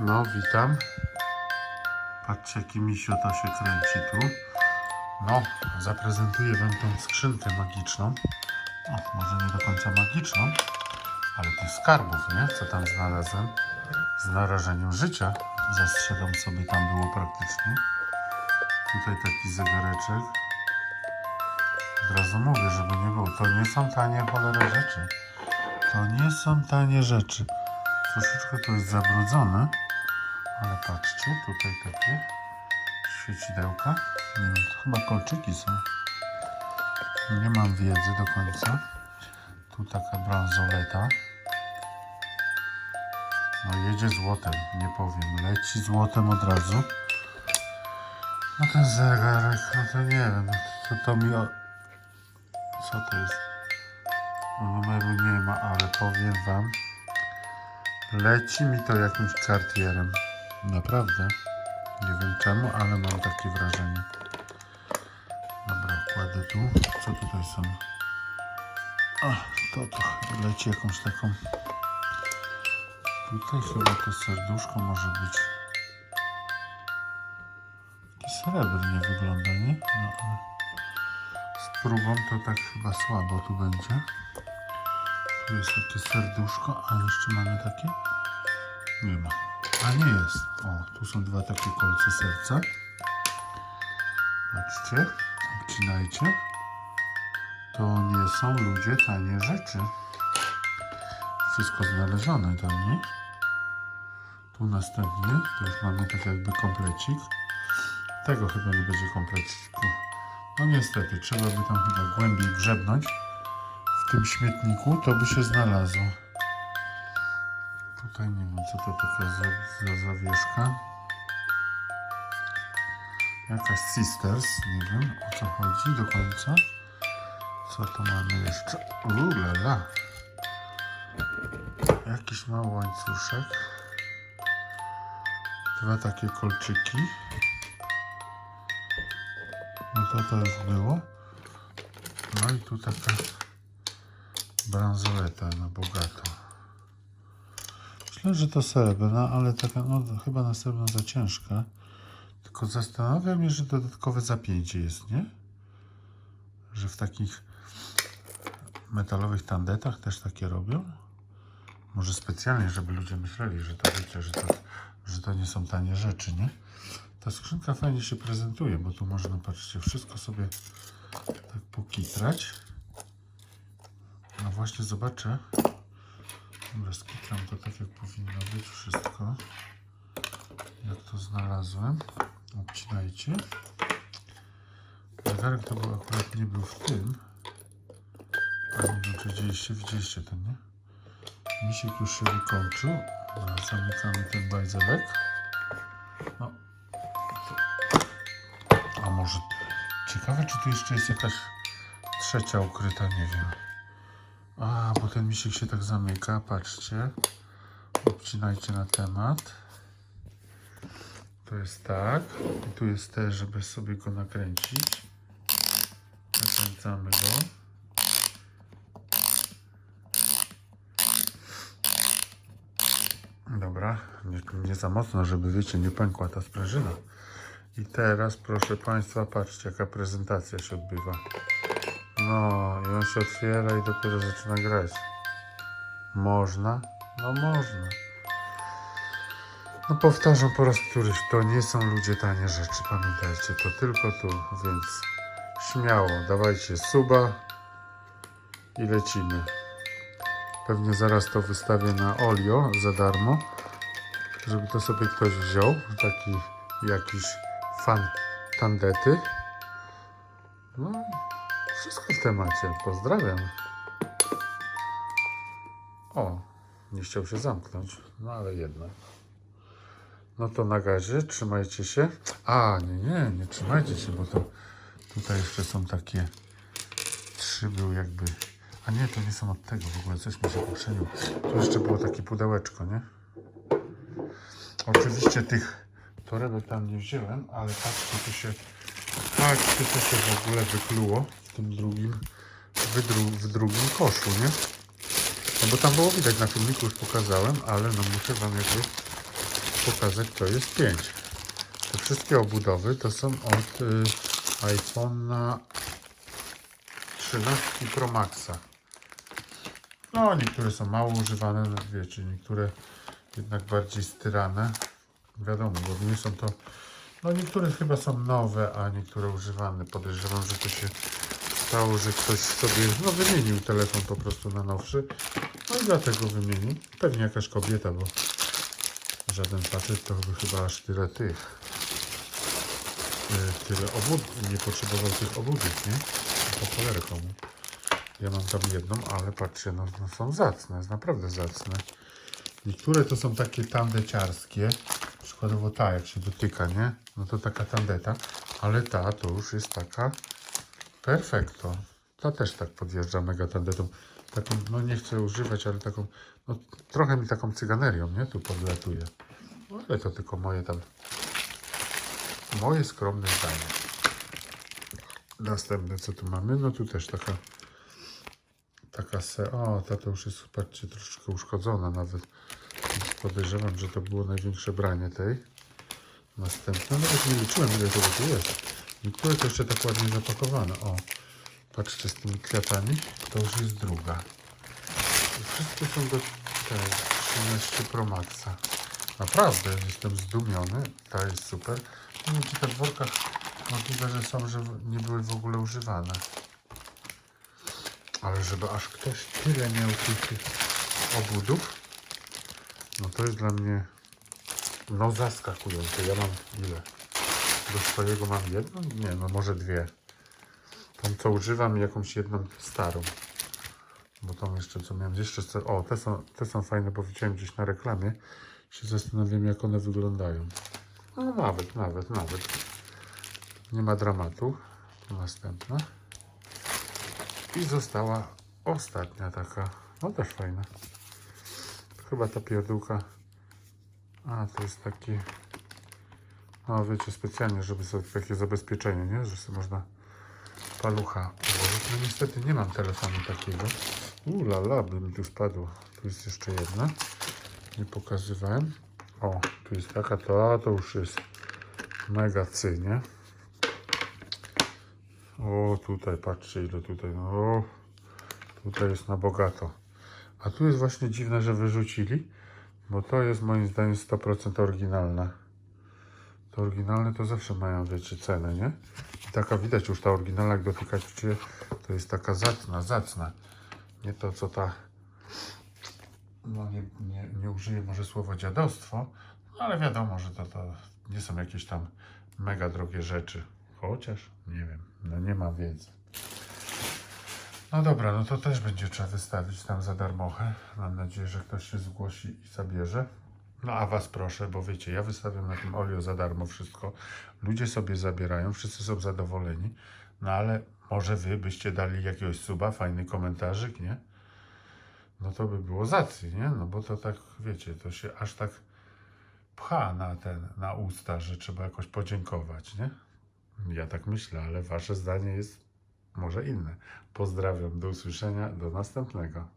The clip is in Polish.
No, witam. Patrzcie, jaki misio to się kręci tu. No, zaprezentuję wam tą skrzynkę magiczną. O, może nie do końca magiczną, ale tych skarbów, nie? Co tam znalazłem. Z narażeniem życia. Zastrzegam sobie, tam było praktycznie. Tutaj taki zegareczek. Od razu mówię, żeby nie było. To nie są tanie cholera rzeczy. To nie są tanie rzeczy. Troszeczkę to jest zabrudzone, ale patrzcie, tutaj takie świecidełka. Nie wiem, to chyba kolczyki są. Nie mam wiedzy do końca. Tu taka bransoleta. No jedzie złotem, nie powiem. Leci złotem od razu. No ten zegarek, no to nie wiem, to, to mi... O... Co to jest? No, numeru nie ma, ale powiem wam, leci mi to jakimś kartierem. Naprawdę. Nie wiem czemu, ale mam takie wrażenie. Dobra, kładę tu. Co tutaj są? A, to to leci jakąś taką. Tutaj chyba to serduszko może być. Taki srebrnie wygląda, nie? No, ale z próbą to tak chyba słabo tu będzie. Tu jest takie serduszko, a jeszcze mamy takie? Nie ma. Nie jest. O, tu są dwa takie kolce serca. Patrzcie, obcinajcie. To nie są ludzie tanie rzeczy. Wszystko znalezione tam, nie? Tu następny, to już mamy tak jakby komplecik. Tego chyba nie będzie kompleciku. No niestety, trzeba by tam chyba głębiej grzebnąć w tym śmietniku, to by się znalazło. Tutaj nie wiem, co to taka za, za zawieszka. Jakaś Sisters, nie wiem o co chodzi do końca. Co tu mamy jeszcze? Ulala. Jakiś mały łańcuszek. Dwa takie kolczyki. No to to już było. No i tu taka bransoleta na bogato. Myślę, że to srebrna, ale taka, no chyba na srebrno za ciężka. Tylko zastanawiam się, że dodatkowe zapięcie jest, nie? Że w takich metalowych tandetach też takie robią? Może specjalnie, żeby ludzie myśleli, że to wiecie, że to, że to nie są tanie rzeczy, nie? Ta skrzynka fajnie się prezentuje, bo tu można, patrzcie, wszystko sobie tak pokitrać. No właśnie zobaczę. Skitram to tak jak powinno być wszystko. Jak to znalazłem. Obcinajcie. Zegarek to był akurat nie był w tym. A nie wiem czy widzieliście, widzieliście ten, nie? Misiek już się wykończył. Dobra, Zamykamy ten bajzelek. No. A może... Ciekawe czy tu jeszcze jest jakaś trzecia ukryta, nie wiem. A, bo ten misiek się tak zamyka, patrzcie. Obcinajcie na temat. To jest tak. I tu jest też, żeby sobie go nakręcić. Nakręcamy go. Dobra, nie, nie za mocno, żeby wiecie, nie pękła ta sprężyna. I teraz, proszę Państwa, patrzcie, jaka prezentacja się odbywa. No, i on się otwiera i dopiero zaczyna grać. Można? No można. No powtarzam po raz któryś, to nie są ludzie tanie rzeczy, pamiętajcie, to tylko tu, więc śmiało, dawajcie suba i lecimy. Pewnie zaraz to wystawię na Olio za darmo, żeby to sobie ktoś wziął, taki jakiś fan tandety. No wszystko w temacie, pozdrawiam. O, nie chciał się zamknąć, no ale jednak. No to na gazie, trzymajcie się. A, nie, nie, nie trzymajcie się, bo to tutaj jeszcze są takie trzy były jakby. A nie, to nie są od tego w ogóle, coś mi się poprzenił. Tu jeszcze było takie pudełeczko, nie? Oczywiście tych torebek tam nie wziąłem, ale patrzcie, to się, patrzcie, to się w ogóle wykluło tym drugim, w, dru, w drugim koszu, nie? No bo tam było widać, na filmiku już pokazałem, ale no muszę wam jakby pokazać, to jest 5. Te wszystkie obudowy to są od y, iPhone'a 13 Pro Maxa. No, niektóre są mało używane, no, wiecie, niektóre jednak bardziej styrane. Wiadomo, bo nie są to. No, niektóre chyba są nowe, a niektóre używane. Podejrzewam, że to się stało, że ktoś sobie no, wymienił telefon po prostu na nowszy. No i dlatego wymienił. Pewnie jakaś kobieta, bo żaden facet to by chyba aż tyle tych. y, Tyle obud nie potrzebował tych obudów, nie? Po cholerę komu. Ja mam tam jedną, ale patrzcie, no, no są zacne, jest naprawdę zacne. Niektóre to są takie tandeciarskie, przykładowo ta, jak się dotyka, nie? No to taka tandeta, ale ta to już jest taka perfekto. Ta też tak podjeżdża mega tandetą. Taką, no nie chcę używać, ale taką, no trochę mi taką cyganerią, nie? Tu podlatuje. No, ale to tylko moje tam, moje skromne zdanie. Następne, co tu mamy? No tu też taka taka se... O, ta to już jest, patrzcie, troszeczkę uszkodzona nawet. Podejrzewam, że to było największe branie tej. Następne, nawet nie liczyłem, ile tego tu jest. Niektóre to jeszcze tak ładnie zapakowane. O, patrzcie, z tymi kwiatami, to już jest druga. Wszystkie są do tej 13 Pro Maxa. Naprawdę, jestem zdumiony. Ta jest super. Nie wiem, czy te workach możliwe, że są, że nie były w ogóle używane. Ale żeby aż ktoś tyle miał tych obudów, no to jest dla mnie no zaskakujące. Ja mam ile? Do swojego mam jedną? Nie, no może dwie. Tą co używam i jakąś jedną starą. Bo tą jeszcze co miałem jeszcze. O, te są, te są fajne, bo widziałem gdzieś na reklamie. Się zastanawiam jak one wyglądają. No nawet, nawet, nawet. Nie ma dramatu. Tu następna. I została ostatnia taka, no też fajna. Chyba ta pierdółka. A, to jest taki, no wiecie, specjalnie, żeby sobie takie zabezpieczenie, nie? Że sobie można palucha ułożyć. No niestety nie mam telefonu takiego. Ula la, by mi tu spadło. Tu jest jeszcze jedna. Nie pokazywałem. O, tu jest taka, to, to już jest mega cy, nie? O, tutaj patrzcie ile tutaj, no tutaj jest na bogato. A tu jest właśnie dziwne, że wyrzucili, bo to jest moim zdaniem 100% oryginalne. To oryginalne to zawsze mają, wiecie, cenę, nie? I taka widać już ta oryginalna, jak dotykacie, to jest taka zacna, zacna. Nie to, co ta, no nie, nie, nie użyję może słowa dziadostwo, ale wiadomo, że to, to nie są jakieś tam mega drogie rzeczy. Chociaż, nie wiem, no nie mam wiedzy. No dobra, no to też będzie trzeba wystawić tam za darmochę. Mam nadzieję, że ktoś się zgłosi i zabierze. No a was proszę, bo wiecie, ja wystawiam na tym Olio za darmo wszystko. Ludzie sobie zabierają, wszyscy są zadowoleni. No ale może wy byście dali jakiegoś suba, fajny komentarzyk, nie? No to by było zacy, nie? No bo to tak, wiecie, to się aż tak pcha na ten, na usta, że trzeba jakoś podziękować, nie? Ja tak myślę, ale wasze zdanie jest może inne. Pozdrawiam, do usłyszenia, do następnego.